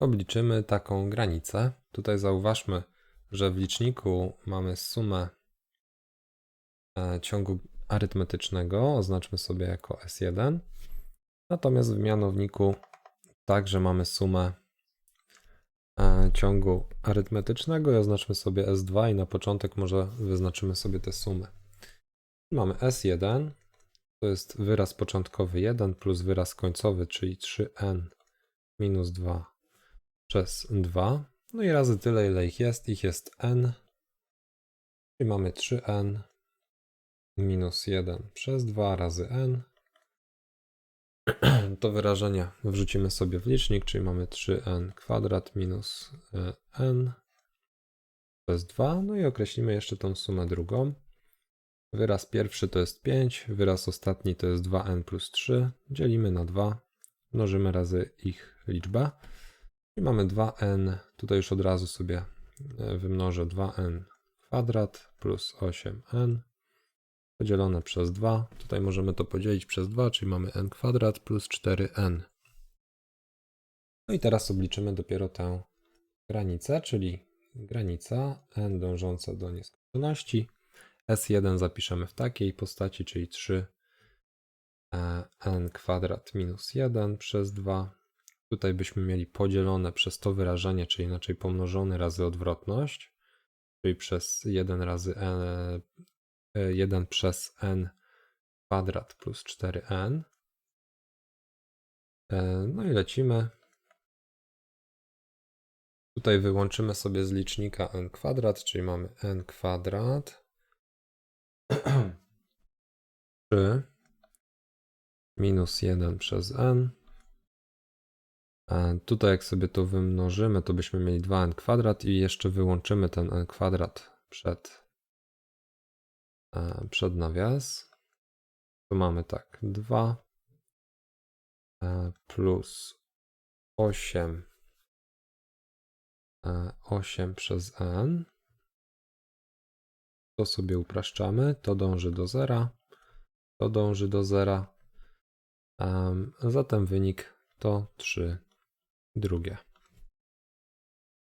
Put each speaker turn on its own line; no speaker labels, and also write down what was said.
obliczymy taką granicę. Tutaj zauważmy, że w liczniku mamy sumę e, ciągu arytmetycznego, oznaczmy sobie jako S1. Natomiast w mianowniku także mamy sumę e, ciągu arytmetycznego i oznaczmy sobie S2 i na początek może wyznaczymy sobie te sumy. Mamy S1, to jest wyraz początkowy 1 plus wyraz końcowy, czyli 3n minus 2 przez 2. No i razy tyle, ile ich jest. Ich jest n. I mamy 3n minus 1 przez 2 razy n. To wyrażenie wrzucimy sobie w licznik, czyli mamy 3n kwadrat minus e, n przez 2. No i określimy jeszcze tą sumę drugą. Wyraz pierwszy to jest 5, wyraz ostatni to jest 2n plus 3. Dzielimy na 2, mnożymy razy ich liczbę. I mamy 2n, tutaj już od razu sobie e, wymnożę 2n kwadrat plus 8n podzielone przez 2. Tutaj możemy to podzielić przez 2, czyli mamy n kwadrat plus 4n. No i teraz obliczymy dopiero tę granicę, czyli granica n dążąca do nieskończoności. S1 zapiszemy w takiej postaci, czyli 3 e, n kwadrat minus 1 przez 2. Tutaj byśmy mieli podzielone przez to wyrażenie, czyli inaczej pomnożone razy odwrotność, czyli przez 1 razy n, 1 przez n kwadrat plus 4n. E, No i lecimy. Tutaj wyłączymy sobie z licznika n kwadrat, czyli mamy n kwadrat 3 minus 1 przez n. A tutaj jak sobie to wymnożymy, to byśmy mieli 2n kwadrat i jeszcze wyłączymy ten n kwadrat przed, e, przed nawias. Tu mamy tak 2 e, plus 8 e, 8 przez n. To sobie upraszczamy, to dąży do zera, to dąży do zera. Em, Zatem wynik to 3 drugie.